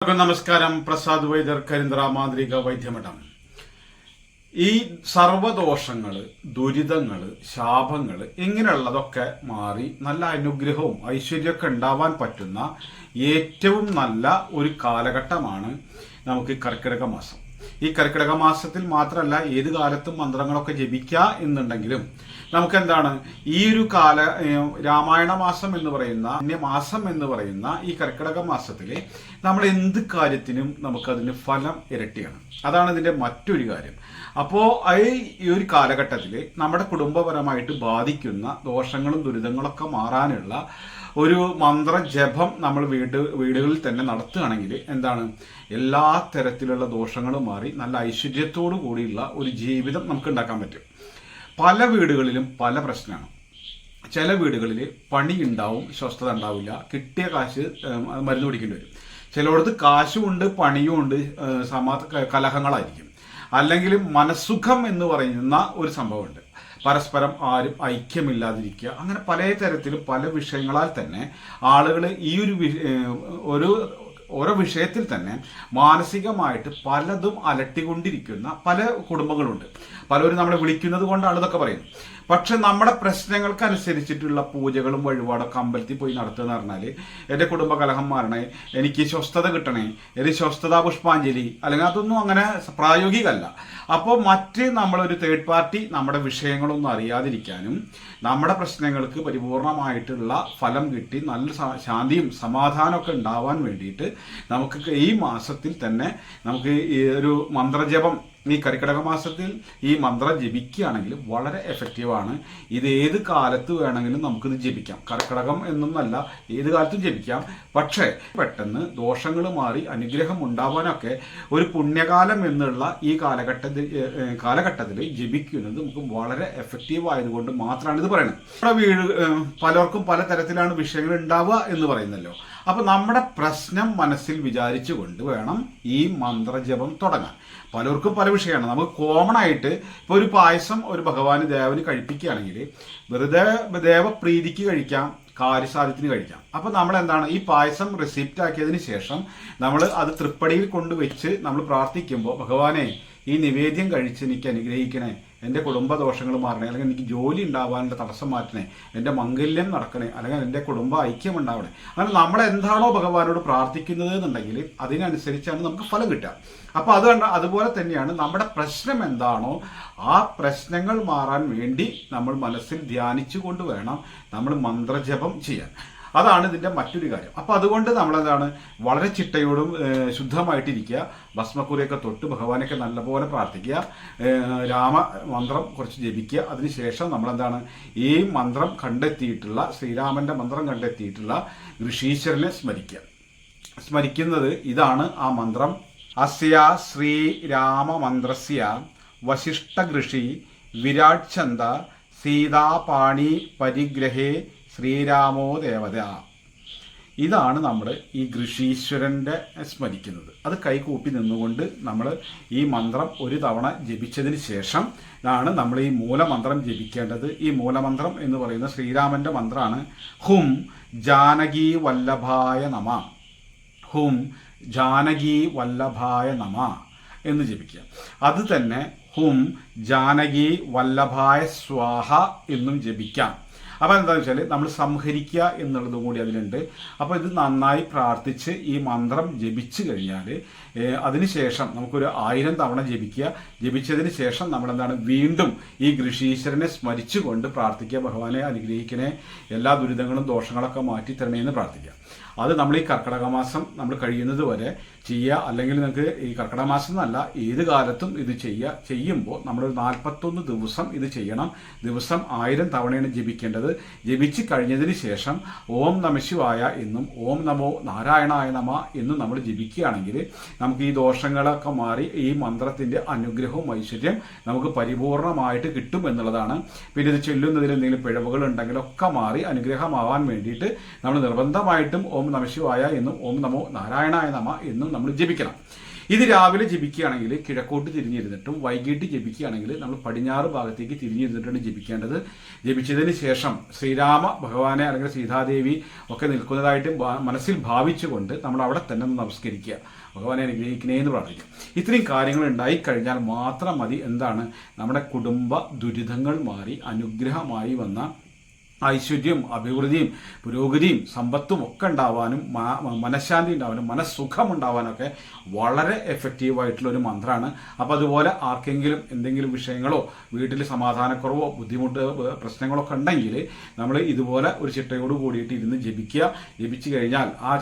നമസ്കാരം. പ്രസാദ് വൈദ്യർ കരിന്ദ്ര മാന്ത്രിക വൈദ്യമഠം. ഈ സർവദോഷങ്ങൾ ദുരിതങ്ങൾ ശാപങ്ങൾ ഇങ്ങനെയുള്ളതൊക്കെ മാറി നല്ല അനുഗ്രഹവും ഐശ്വര്യമൊക്കെ ഉണ്ടാവാൻ പറ്റുന്ന ഏറ്റവും നല്ല ഒരു കാലഘട്ടമാണ് നമുക്ക് കർക്കിടക മാസം. ഈ കർക്കിടക മാസത്തിൽ മാത്രമല്ല ഏത് കാലത്തും മന്ത്രങ്ങളൊക്കെ ജപിക്കുക എന്നുണ്ടെങ്കിലും നമുക്ക് എന്താണ് ഈ ഒരു കാല രാമായണ മാസം എന്ന് പറയുന്ന മാസം എന്ന് പറയുന്ന ഈ കർക്കിടക മാസത്തിൽ നമ്മൾ എന്ത് കാര്യത്തിനും നമുക്കതിന് ഫലം ഇരട്ടിയാണ്. അതാണ് ഇതിന്റെ മറ്റൊരു കാര്യം. അപ്പോൾ ഈ ഒരു കാലഘട്ടത്തിൽ നമ്മുടെ കുടുംബപരമായിട്ട് ബാധിക്കുന്ന ദോഷങ്ങളും ദുരിതങ്ങളൊക്കെ മാറാനുള്ള ഒരു മന്ത്ര ജപം നമ്മൾ വീട് വീടുകളിൽ തന്നെ നടത്തുകയാണെങ്കിൽ എന്താണ്? എല്ലാ തരത്തിലുള്ള ദോഷങ്ങളും മാറി നല്ല ഐശ്വര്യത്തോടു കൂടിയുള്ള ഒരു ജീവിതം നമുക്ക് ഉണ്ടാക്കാൻ പറ്റും. പല വീടുകളിലും പല പ്രശ്നമാണ്. ചില വീടുകളിൽ പണി ഉണ്ടാവും സ്വസ്ഥത ഉണ്ടാവില്ല കിട്ടിയ കാശ് മരുന്ന് പിടിക്കേണ്ടി വരും. ചിലയിടത്ത് കാശുമുണ്ട് പണിയുമുണ്ട് സമാ കലഹങ്ങളായിരിക്കും. അല്ലെങ്കിൽ മനസ്സുഖം എന്ന് പറയുന്ന ഒരു സംഭവമുണ്ട്. പരസ്പരം ആരും ഐക്യമില്ലാതിരിക്കുക. അങ്ങനെ പല തരത്തിലും പല വിഷയങ്ങളാൽ തന്നെ ആളുകൾ ഈ ഒരു ഒരു ഓരോ വിഷയത്തിൽ തന്നെ മാനസികമായിട്ട് പലതും അലട്ടിക്കൊണ്ടിരിക്കുന്ന പല കുടുംബങ്ങളുണ്ട്. പലരും നമ്മളെ വിളിക്കുന്നത് കൊണ്ടാണ് ഇതൊക്കെ പറയുന്നത്. പക്ഷെ നമ്മുടെ പ്രശ്നങ്ങൾക്ക് അനുസരിച്ചിട്ടുള്ള പൂജകളും വഴിപാടൊക്കെ അമ്പലത്തിൽ പോയി നടത്തുക എന്ന് പറഞ്ഞാൽ എന്റെ കുടുംബ കലഹം മാറണേ എനിക്ക് സ്വസ്ഥത കിട്ടണേ എനിക്ക് സ്വസ്ഥതാ പുഷ്പാഞ്ജലി അല്ലെങ്കിൽ അതൊന്നും അങ്ങനെ പ്രായോഗികമല്ല. അപ്പോൾ മറ്റ് നമ്മളൊരു തേർഡ് പാർട്ടി നമ്മുടെ വിഷയങ്ങളൊന്നും അറിയാതിരിക്കാനും നമ്മുടെ പ്രശ്നങ്ങൾക്ക് പരിപൂർണമായിട്ടുള്ള ഫലം കിട്ടി നല്ല ശാന്തിയും സമാധാനമൊക്കെ ഉണ്ടാവാൻ വേണ്ടിയിട്ട് നമുക്ക് ഈ മാസത്തിൽ തന്നെ നമുക്ക് ഈ ഒരു മന്ത്രജപം ഈ കരിക്കടക മാസത്തിൽ ഈ മന്ത്രം ജപിക്കുകയാണെങ്കിൽ വളരെ എഫക്റ്റീവാണ് ഇത് ഏത് കാലത്ത് വേണമെങ്കിലും നമുക്കിത് ജപിക്കാം. കർക്കിടകം എന്നൊന്നല്ല ഏത് കാലത്തും ജപിക്കാം. പക്ഷേ പെട്ടെന്ന് ദോഷങ്ങൾ മാറി അനുഗ്രഹം ഉണ്ടാവാനൊക്കെ ഒരു പുണ്യകാലം എന്നുള്ള ഈ കാലഘട്ടത്തിൽ കാലഘട്ടത്തിൽ ജപിക്കുന്നത് നമുക്ക് വളരെ എഫക്റ്റീവ് ആയതുകൊണ്ട് മാത്രമാണ് ഇത് പറയുന്നത്. നമ്മുടെ വീട് പലർക്കും പല തരത്തിലാണ് വിഷയങ്ങൾ ഉണ്ടാവുക എന്ന് പറയുന്നല്ലോ. അപ്പൊ നമ്മുടെ പ്രശ്നം മനസ്സിൽ വിചാരിച്ചുകൊണ്ട് വേണം ഈ മന്ത്രജപം തുടങ്ങാൻ. പലർക്കും പല വിഷയമാണ്. നമുക്ക് കോമൺ ആയിട്ട് ഇപ്പൊ ഒരു പായസം ഒരു ഭഗവാന് ദേവന് കഴിപ്പിക്കുകയാണെങ്കിൽ വെറുതെ ദേവപ്രീതിക്ക് കഴിക്കാം കാര്യസാധ്യത്തിന് കഴിക്കാം. അപ്പോൾ നമ്മൾ എന്താണ് ഈ പായസം റിസിപ്റ്റ് ആക്കിയതിന് ശേഷം നമ്മൾ അത് തൃപ്പടിയിൽ കൊണ്ടുവച്ച് നമ്മൾ പ്രാർത്ഥിക്കുമ്പോൾ ഭഗവാനെ ഈ നിവേദ്യം കഴിച്ച് എനിക്ക് അനുഗ്രഹിക്കണേ. എന്റെ കുടുംബ ദോഷങ്ങൾ മാറണേ അല്ലെങ്കിൽ എനിക്ക് ജോലി ഉണ്ടാവാനുള്ള തടസ്സം മാറ്റണേ എന്റെ മംഗല്യം നടക്കണേ അല്ലെങ്കിൽ എന്റെ കുടുംബ ഐക്യം ഉണ്ടാവണേ. അങ്ങനെ നമ്മൾ എന്താണോ ഭഗവാനോട് പ്രാർത്ഥിക്കുന്നത് എന്നുണ്ടെങ്കിൽ അതിനനുസരിച്ചാണ് നമുക്ക് ഫലം കിട്ടുക. അപ്പോൾ കണ്ട അതുപോലെ തന്നെയാണ് നമ്മുടെ പ്രശ്നം എന്താണോ ആ പ്രശ്നങ്ങൾ മാറാൻ വേണ്ടി നമ്മൾ മനസ്സിൽ ധ്യാനിച്ചു കൊണ്ട് വേണം നമ്മൾ മന്ത്രജപം ചെയ്യാൻ. അതാണ് ഇതിന്റെ മറ്റൊരു കാര്യം. അപ്പൊ അതുകൊണ്ട് നമ്മൾ എന്താണ് വളരെ ചിട്ടയോടും ശുദ്ധമായിട്ടിരിക്കുക. ഭസ്മക്കുറിയൊക്കെ തൊട്ട് ഭഗവാനൊക്കെ നല്ലപോലെ പ്രാർത്ഥിക്കുക. രാമ മന്ത്രം കുറച്ച് ജപിക്കുക. അതിനുശേഷം നമ്മൾ എന്താണ് ഈ മന്ത്രം കണ്ടെത്തിയിട്ടുള്ള ശ്രീരാമന്റെ മന്ത്രം കണ്ടെത്തിയിട്ടുള്ള ഋഷീശ്വരനെ സ്മരിക്കുക. സ്മരിക്കുന്നത് ഇതാണ് ആ മന്ത്രം. അസ്യ ശ്രീരാമമന്ത്രസ്യ വശിഷ്ഠകൃഷി വിരാട് ചന്ദ സീതാപാണി പരിഗ്രഹേ ശ്രീരാമോ ദേവത. ഇതാണ് നമ്മൾ ഈ ഋഷീശ്വരന്റെ സ്മരിക്കുന്നത്. അത് കൈകൂപ്പി നിന്നുകൊണ്ട് നമ്മൾ ഈ മന്ത്രം ഒരു തവണ ജപിച്ചതിന് ശേഷം ആണ് നമ്മൾ ഈ മൂലമന്ത്രം ജപിക്കേണ്ടത്. ഈ മൂലമന്ത്രം എന്ന് പറയുന്ന ശ്രീരാമന്റെ മന്ത്രമാണ് ഹും ജാനകി വല്ലഭായ നമ. ഹും ജാനകി വല്ലഭായ നമ എന്ന് ജപിക്കുക. അത് തന്നെ ഹും ജാനകി വല്ലഭായ സ്വാഹ എന്നും ജപിക്കാം. അപ്പൊ എന്താണെന്ന് വെച്ചാൽ നമ്മൾ സംഹരിക്കുക എന്നുള്ളതും കൂടി അതിലുണ്ട്. അപ്പോൾ ഇത് നന്നായി പ്രാർത്ഥിച്ച് ഈ മന്ത്രം ജപിച്ചു കഴിഞ്ഞാൽ അതിനുശേഷം നമുക്കൊരു ആയിരം തവണ ജപിക്കുക. ജപിച്ചതിന് ശേഷം നമ്മൾ എന്താണ് വീണ്ടും ഈ ഗൃഷീശ്വരനെ സ്മരിച്ചുകൊണ്ട് പ്രാർത്ഥിക്കുക. ഭഗവാനെ അനുഗ്രഹിക്കണേ. എല്ലാ ദുരിതങ്ങളും ദോഷങ്ങളൊക്കെ മാറ്റി തരണേ എന്ന് പ്രാർത്ഥിക്കുക. അത് നമ്മൾ ഈ കർക്കിടക മാസം നമ്മൾ കഴിയുന്നത് വരെ ചെയ്യുക. അല്ലെങ്കിൽ നിങ്ങൾക്ക് ഈ കർക്കിടക മാസം എന്നല്ല ഏത് കാലത്തും ഇത് ചെയ്യുക. ചെയ്യുമ്പോൾ നമ്മൾ നാൽപ്പത്തൊന്ന് ദിവസം ഇത് ചെയ്യണം. ദിവസം ആയിരം തവണയാണ് ജപിക്കേണ്ടത്. ജപിച്ച് കഴിഞ്ഞതിന് ശേഷം ഓം നമശിവായ എന്നും ഓം നമോ നാരായണായ നമ എന്നും നമ്മൾ ജപിക്കുകയാണെങ്കിൽ നമുക്ക് ഈ ദോഷങ്ങളൊക്കെ മാറി ഈ മന്ത്രത്തിന്റെ അനുഗ്രഹവും ഐശ്വര്യം നമുക്ക് പരിപൂർണമായിട്ട് കിട്ടും എന്നുള്ളതാണ്. പിന്നെ ഇത് ചൊല്ലുന്നതിൽ എന്തെങ്കിലും പിഴവുകൾ ഉണ്ടെങ്കിലൊക്കെ മാറി അനുഗ്രഹമാവാൻ വേണ്ടിയിട്ട് നമ്മൾ നിർബന്ധമായിട്ടും ഓം നമശിവായ എന്നും ഓം നമോ നാരായണായ നമ എന്നും നമ്മൾ ജപിക്കണം. ഇത് രാവിലെ ജപിക്കുകയാണെങ്കിൽ കിഴക്കോട്ട് തിരിഞ്ഞിരുന്നിട്ടും വൈകിട്ട് ജപിക്കുകയാണെങ്കിൽ നമ്മൾ പടിഞ്ഞാറ് ഭാഗത്തേക്ക് തിരിഞ്ഞിരുന്നിട്ടാണ് ജപിക്കേണ്ടത്. ജപിച്ചതിന് ശേഷം ശ്രീരാമ ഭഗവാനെ അല്ലെങ്കിൽ സീതാദേവി ഒക്കെ നിൽക്കുന്നതായിട്ട് മനസ്സിൽ ഭാവിച്ചുകൊണ്ട് നമ്മൾ അവിടെ തന്നെ നമസ്കരിക്കുക. ഭഗവാനെ അനുഗ്രഹിക്കണേ എന്ന് പ്രാർത്ഥിക്കും ഇത്രയും കാര്യങ്ങൾ ഉണ്ടായി കഴിഞ്ഞാൽ മാത്രം മതി. എന്താണ്? നമ്മുടെ കുടുംബ ദുരിതങ്ങൾ മാറി അനുഗ്രഹമായി വന്ന ഐശ്വര്യവും അഭിവൃദ്ധിയും പുരോഗതിയും സമ്പത്തും ഒക്കെ ഉണ്ടാവാനും മനഃശാന്തി ഉണ്ടാവാനും മനസ്സുഖം ഉണ്ടാവാനൊക്കെ വളരെ എഫക്റ്റീവായിട്ടുള്ള ഒരു മന്ത്രമാണ് അപ്പോൾ അതുപോലെ ആർക്കെങ്കിലും എന്തെങ്കിലും വിഷയങ്ങളോ വീട്ടിൽ സമാധാനക്കുറവോ ബുദ്ധിമുട്ട് പ്രശ്നങ്ങളൊക്കെ ഉണ്ടെങ്കിൽ നമ്മൾ ഇതുപോലെ ഒരു ചിട്ടയോട് കൂടിയിട്ട് ഇരുന്ന് ജപിക്കുക. ജപിച്ചു കഴിഞ്ഞാൽ ആ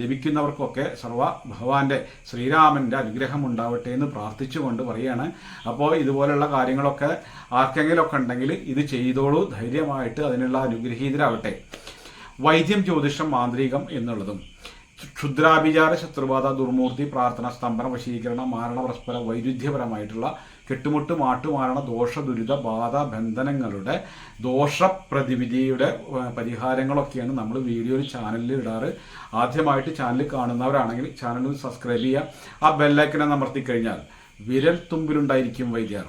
ജപിക്കുന്നവർക്കൊക്കെ സർവ ഭഗവാന്റെ ശ്രീരാമന്റെ അനുഗ്രഹം ഉണ്ടാവട്ടെ എന്ന് പ്രാർത്ഥിച്ചുകൊണ്ട് പറയുകയാണ് അപ്പോൾ ഇതുപോലെയുള്ള കാര്യങ്ങളൊക്കെ ആർക്കെങ്കിലുമൊക്കെ ഉണ്ടെങ്കിൽ ഇത് ചെയ്തോളൂ. ധൈര്യമായിട്ട് അതിനുള്ള അനുഗ്രഹീതരാവട്ടെ വൈദ്യം ജ്യോതിഷം മാന്ത്രികം എന്നുള്ളതും ക്ഷുദ്രാഭിചാര ശത്രുബാധ ദുർമൂർത്തി പ്രാർത്ഥന സ്തംഭന വശീകരണം മാരണ പരസ്പര വൈരുദ്ധ്യപരമായിട്ടുള്ള കെട്ടുമുട്ട് മാട്ടുമാരണ ദോഷ ദുരിത ബാധ ബന്ധനങ്ങളുടെ ദോഷപ്രതിവിധിയുടെ പ്രതിവിധിയുടെ പരിഹാരങ്ങളൊക്കെയാണ് നമ്മൾ വീഡിയോയിൽ ചാനലിൽ ഇടാറ്. ആദ്യമായിട്ട് ചാനൽ കാണുന്നവരാണെങ്കിൽ ചാനൽ സബ്സ്ക്രൈബ് ചെയ്യുക. ആ ബെല്ലൈക്കനെ അമർത്തി കഴിഞ്ഞാൽ വിരൽ തുമ്പിലുണ്ടായിരിക്കും വൈദ്യർ.